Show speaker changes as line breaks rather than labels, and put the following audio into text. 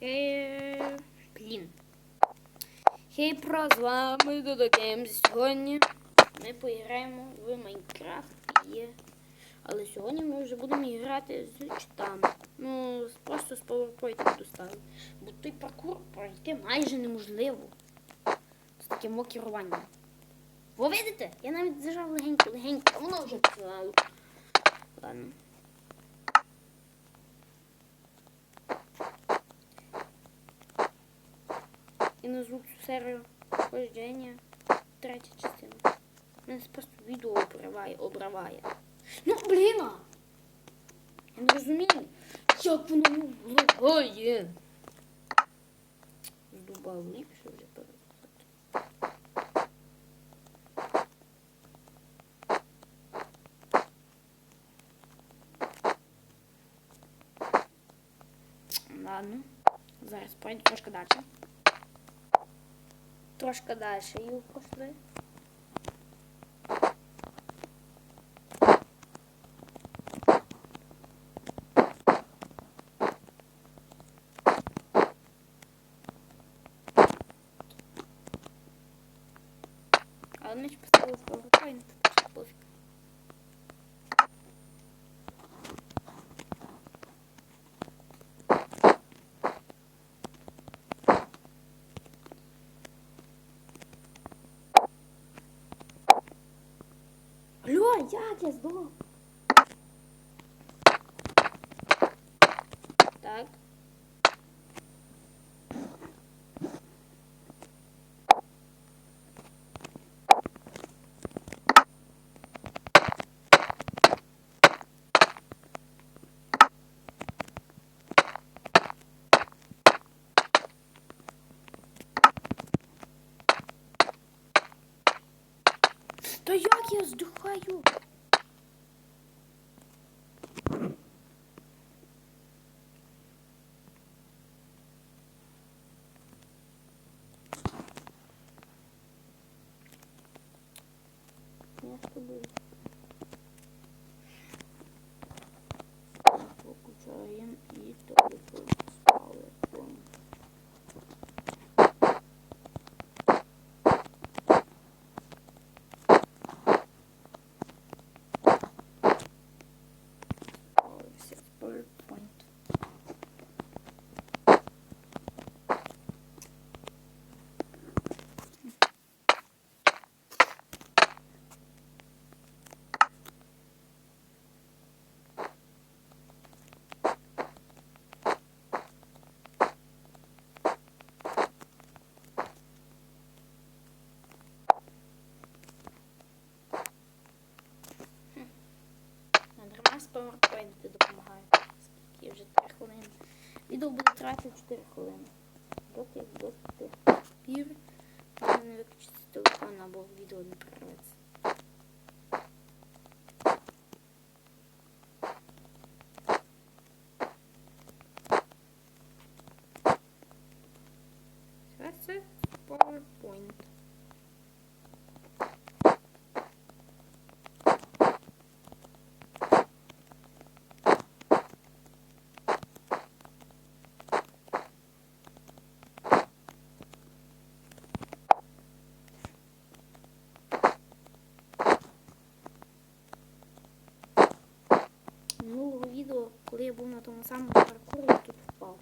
Хей... Блін. Хей, про з вами Додо Сьогодні ми поіграємо в Майнкрафт. Але сьогодні ми вже будемо грати з читами. Ну, просто з PowerPoint буду. Бо той паркур пройти майже неможливо. З таким керуванням. Ви видите? Я навіть зажав легенько, легенько, а воно вже писало. Ладно. І назву цю серію хождення третя частина. Мене просто відео обриває, обриває. Ну, блін! Я не розумію, як воно лагає. Здубав ліпше вже переписати. Ладно. Зараз пройду трошки далі. Трошки далі її пошли. Але ми ж поставили в так що пофіг. Алло, як я здох? Так. Та як я здухаю? Я з тобою. Покучаємо і телефон ставимо. Все в Нормально допомагає. Скільки вже 3 хвилини. Відео буде тратити 4 хвилини. Доки до пір поки не виключиться телефон або відео не перерветься. Все це PowerPoint. Я був на тому самому паркурі, я тут впав.